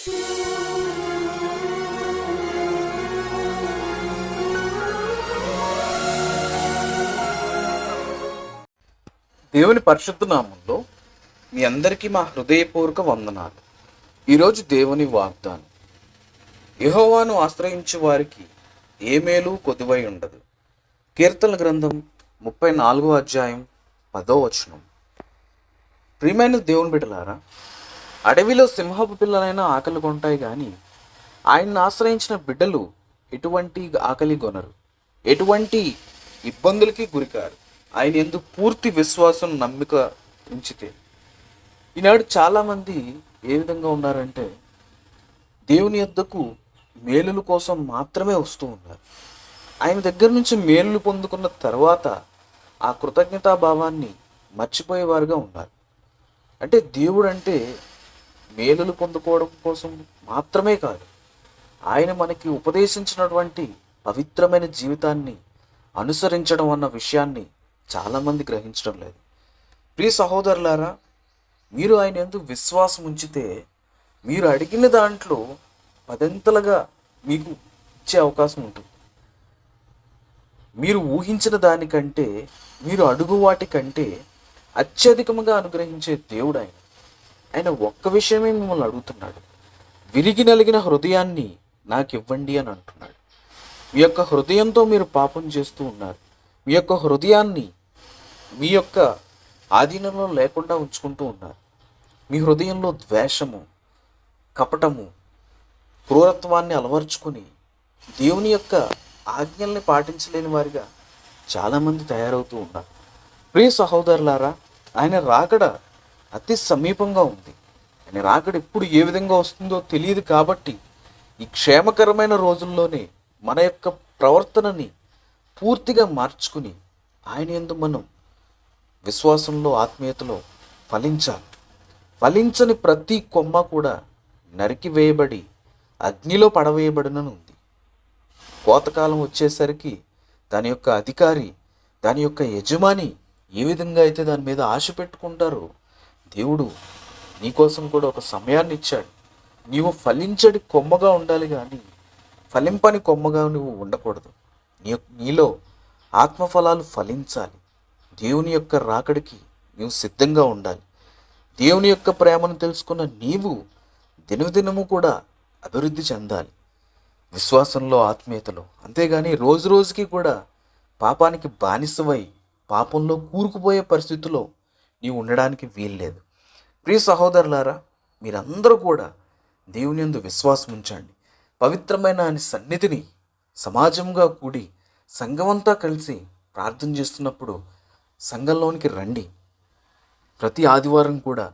దేవుని పరిశుద్ధ నామంలో మీ అందరికీ మా హృదయపూర్వక వందనాలు. ఈరోజు దేవుని వాగ్దానం. యహోవాను ఆశ్రయించు వారికి ఏ మేలు ఉండదు. కీర్తన గ్రంథం ముప్పై నాలుగో అధ్యాయం పదో వచనం. ప్రియమైన దేవుని బిడ్డలారా అడవిలో సింహపు పిల్లలైనా ఆకలి కొంటాయి కానీ ఆయన్ని ఆశ్రయించిన బిడ్డలు ఎటువంటి ఆకలి కొనరు. ఎటువంటి ఇబ్బందులకి గురికారు. ఆయన ఎందుకు పూర్తి విశ్వాసం నమ్మిక ఉంచితే. ఈనాడు చాలామంది ఏ విధంగా ఉన్నారంటే దేవుని యొద్దకు మేలుల కోసం మాత్రమే వస్తూ ఉన్నారు. ఆయన దగ్గర నుంచి మేలులు పొందుకున్న తర్వాత ఆ కృతజ్ఞతాభావాన్ని మర్చిపోయేవారుగా ఉన్నారు. అంటే దేవుడు అంటే మేలులు పొందుకోవడం కోసం మాత్రమే కాదు ఆయన మనకి ఉపదేశించినటువంటి పవిత్రమైన జీవితాన్ని అనుసరించడం అన్న విషయాన్ని చాలామంది గ్రహించడం లేదు. ప్రియ సహోదరులారా మీరు ఆయన ఎందుకు విశ్వాసం ఉంచితే మీరు అడిగిన దాంట్లో పదంతలుగా మీకు ఇచ్చే అవకాశం ఉంటుంది. మీరు ఊహించిన దానికంటే మీరు అడుగు వాటి కంటే అత్యధికముగా అనుగ్రహించే దేవుడు ఆయన. ఆయన ఒక్క విషయమే మిమ్మల్ని అడుగుతున్నాడు. విరిగి నలిగిన హృదయాన్ని నాకు ఇవ్వండి అని అంటున్నాడు. మీ యొక్క హృదయంతో మీరు పాపం చేస్తూ ఉన్నారు. మీ యొక్క హృదయాన్ని మీ యొక్క ఆధీనంలో లేకుండా ఉంచుకుంటూ ఉన్నారు. మీ హృదయంలో ద్వేషము కపటము క్రూరత్వాన్ని అలవర్చుకొని దేవుని యొక్క ఆజ్ఞల్ని పాటించలేని వారిగా చాలామంది తయారవుతూ ఉన్నారు. ప్రియ సహోదరులారా ఆయన రాకడ అతి సమీపంగా ఉంది. ఆయన రాకడ ఎప్పుడు ఏ విధంగా వస్తుందో తెలియదు కాబట్టి ఈ క్షేమకరమైన రోజుల్లోనే మన యొక్క ప్రవర్తనని పూర్తిగా మార్చుకుని ఆయన ఎందు మనం విశ్వాసంలో ఆత్మీయతలో ఫలించాలి. ఫలించని ప్రతి కొమ్మ కూడా నరికివేయబడి అగ్నిలో పడవేయబడినని ఉంది. కోతకాలం వచ్చేసరికి దాని యొక్క అధికారి దాని యొక్క యజమాని ఏ విధంగా అయితే దాని మీద ఆశ పెట్టుకుంటారో దేవుడు నీకోసం కూడా ఒక సమయాన్ని ఇచ్చాడు. నీవు ఫలించడి కొమ్మగా ఉండాలి కానీ ఫలింపని కొమ్మగా నువ్వు ఉండకూడదు. నీ నీలో ఆత్మఫలాలు ఫలించాలి. దేవుని యొక్క రాకడికి నీవు సిద్ధంగా ఉండాలి. దేవుని యొక్క ప్రేమను తెలుసుకున్న నీవు దినదినము కూడా అభివృద్ధి చెందాలి. విశ్వాసంలో ఆత్మీయతలో. అంతేగాని రోజు రోజుకి కూడా పాపానికి బానిసవై పాపంలో కూరుకుపోయే పరిస్థితిలో నీవు ఉండడానికి వీల్లేదు. ప్రియ సహోదరులారా మీరందరూ కూడా దేవుని యందు విశ్వాసం ఉంచండి. పవిత్రమైన ఆయన సన్నిధిని సమాజంగా కూడి సంఘమంతా కలిసి ప్రార్థన చేస్తున్నప్పుడు సంఘంలోనికి రండి. ప్రతి ఆదివారం కూడా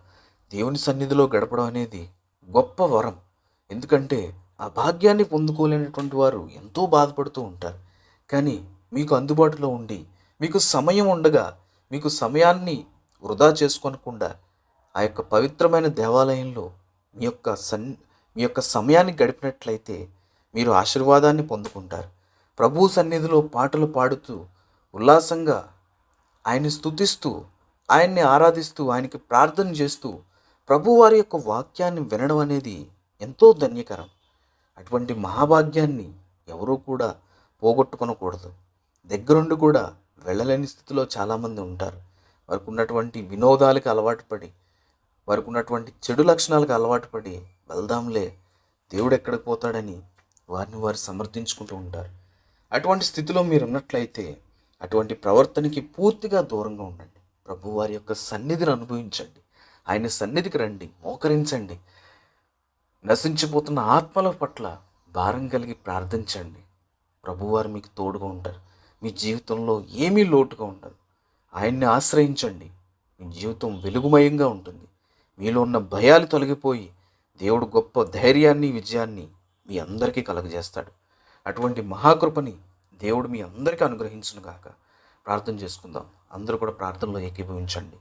దేవుని సన్నిధిలో గడపడం అనేది గొప్ప వరం. ఎందుకంటే ఆ భాగ్యాన్ని పొందుకోలేనటువంటి వారు ఎంతో బాధపడుతూ ఉంటారు. కానీ మీకు అందుబాటులో ఉండి మీకు సమయం ఉండగా మీకు సమయాన్ని వృధా చేసుకోనకుండా ఆ యొక్క పవిత్రమైన దేవాలయంలో మీ యొక్క సన్ మీ యొక్క సమయాన్ని గడిపినట్లయితే మీరు ఆశీర్వాదాన్ని పొందుకుంటారు. ప్రభు సన్నిధిలో పాటలు పాడుతూ ఉల్లాసంగా ఆయన్ని స్థుతిస్తూ ఆయన్ని ఆరాధిస్తూ ఆయనకి ప్రార్థన చేస్తూ ప్రభువారి యొక్క వాక్యాన్ని వినడం అనేది ఎంతో ధన్యకరం. అటువంటి మహాభాగ్యాన్ని ఎవరూ కూడా పోగొట్టుకొనకూడదు. దగ్గరుండి కూడా వెళ్ళలేని స్థితిలో చాలామంది ఉంటారు. వారికి ఉన్నటువంటి వినోదాలకు అలవాటు పడి వారికి ఉన్నటువంటి చెడు లక్షణాలకు అలవాటు పడి వెళ్దాంలే దేవుడు ఎక్కడికి పోతాడని వారిని వారు సమర్థించుకుంటూ ఉంటారు. అటువంటి స్థితిలో మీరు ఉన్నట్లయితే అటువంటి ప్రవర్తనకి పూర్తిగా దూరంగా ఉండండి. ప్రభు వారి యొక్క సన్నిధిని అనుభవించండి. ఆయన సన్నిధికి రండి మోకరించండి. నశించిపోతున్న ఆత్మల పట్ల భారం కలిగి ప్రార్థించండి. ప్రభువారు మీకు తోడుగా ఉంటారు. మీ జీవితంలో ఏమీ లోటుగా ఉండదు. ఆయన్ని ఆశ్రయించండి. మీ జీవితం వెలుగుమయంగా ఉంటుంది. మీలో ఉన్న భయాలు తొలగిపోయి దేవుడు గొప్ప ధైర్యాన్ని విజయాన్ని మీ అందరికీ కలగజేస్తాడు. అటువంటి మహాకృపని దేవుడు మీ అందరికీ అనుగ్రహించును గాక. ప్రార్థన చేసుకుందాం. అందరూ కూడా ప్రార్థనలో ఏకీభవించండి.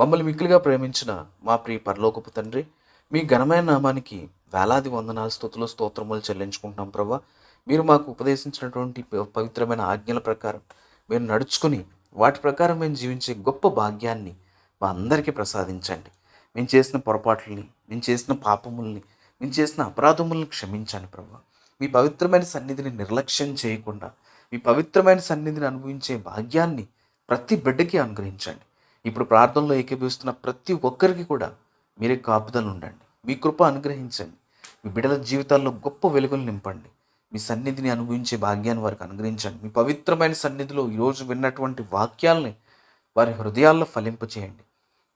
మమ్మల్ని మిక్కిలిగా ప్రేమించిన మా ప్రియ పరలోకపు తండ్రి మీ ఘనమైన నామానికి వేలాది వందనాలు స్థుతులు స్తోత్రములు చెల్లించుకుంటున్నాం ప్రభా. మీరు మాకు ఉపదేశించినటువంటి పవిత్రమైన ఆజ్ఞల ప్రకారం మేము నడుచుకుని వాటి ప్రకారం మేము జీవించే గొప్ప భాగ్యాన్ని మా అందరికీ ప్రసాదించండి. మేము చేసిన పొరపాట్లని మేము చేసిన పాపముల్ని మేము చేసిన అపరాధములను క్షమించండి ప్రభు. మీ పవిత్రమైన సన్నిధిని నిర్లక్ష్యం చేయకుండా మీ పవిత్రమైన సన్నిధిని అనుభవించే భాగ్యాన్ని ప్రతి బిడ్డకి అనుగ్రహించండి. ఇప్పుడు ప్రార్థనలో ఏకీభవిస్తున్న ప్రతి ఒక్కరికి కూడా మీరే కాపుదలు ఉండండి. మీ కృప అనుగ్రహించండి. మీ బిడ్డల జీవితాల్లో గొప్ప వెలుగులు నింపండి. మీ సన్నిధిని అనుభవించే భాగ్యాన్ని వారికి అనుగ్రహించండి. మీ పవిత్రమైన సన్నిధిలో ఈరోజు విన్నటువంటి వాక్యాల్ని వారి హృదయాల్లో ఫలింపచేయండి.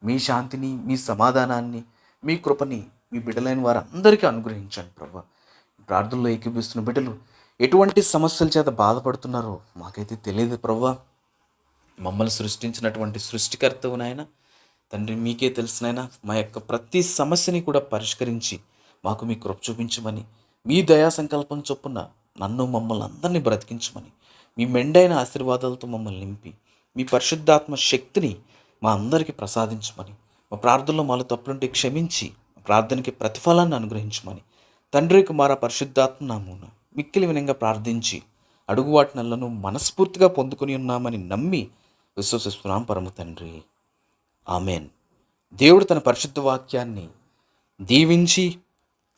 మీ శాంతిని మీ సమాధానాన్ని మీ కృపని మీ బిడ్డలైన వారందరికీ అనుగ్రహించండి ప్రభా. ప్రార్థనలో ఏకీపిస్తున్న బిడ్డలు ఎటువంటి సమస్యల చేత బాధపడుతున్నారో మాకైతే తెలియదు ప్రభా. మమ్మల్ని సృష్టించినటువంటి సృష్టికర్తవు నాయన తండ్రి మీకే తెలిసినైనా మా యొక్క ప్రతి సమస్యని కూడా పరిష్కరించి మాకు మీ కృప చూపించమని మీ దయా సంకల్పం చొప్పున నన్ను మమ్మల్ని అందరినీ బ్రతికించమని మీ మెండైన ఆశీర్వాదాలతో మమ్మల్ని నింపి మీ పరిశుద్ధాత్మ శక్తిని మా అందరికీ ప్రసాదించమని మా ప్రార్థనలో మాలో తప్పులుంటే క్షమించి ప్రార్థనకి ప్రతిఫలాన్ని అనుగ్రహించమని తండ్రి కుమార పరిశుద్ధాత్మ నామూన మిక్కిలి వినంగా ప్రార్థించి అడుగు మనస్ఫూర్తిగా పొందుకుని ఉన్నామని నమ్మి విశ్వసిస్తున్నాం పరమ తండ్రి. ఆమెన్. దేవుడు తన పరిశుద్ధ వాక్యాన్ని దీవించి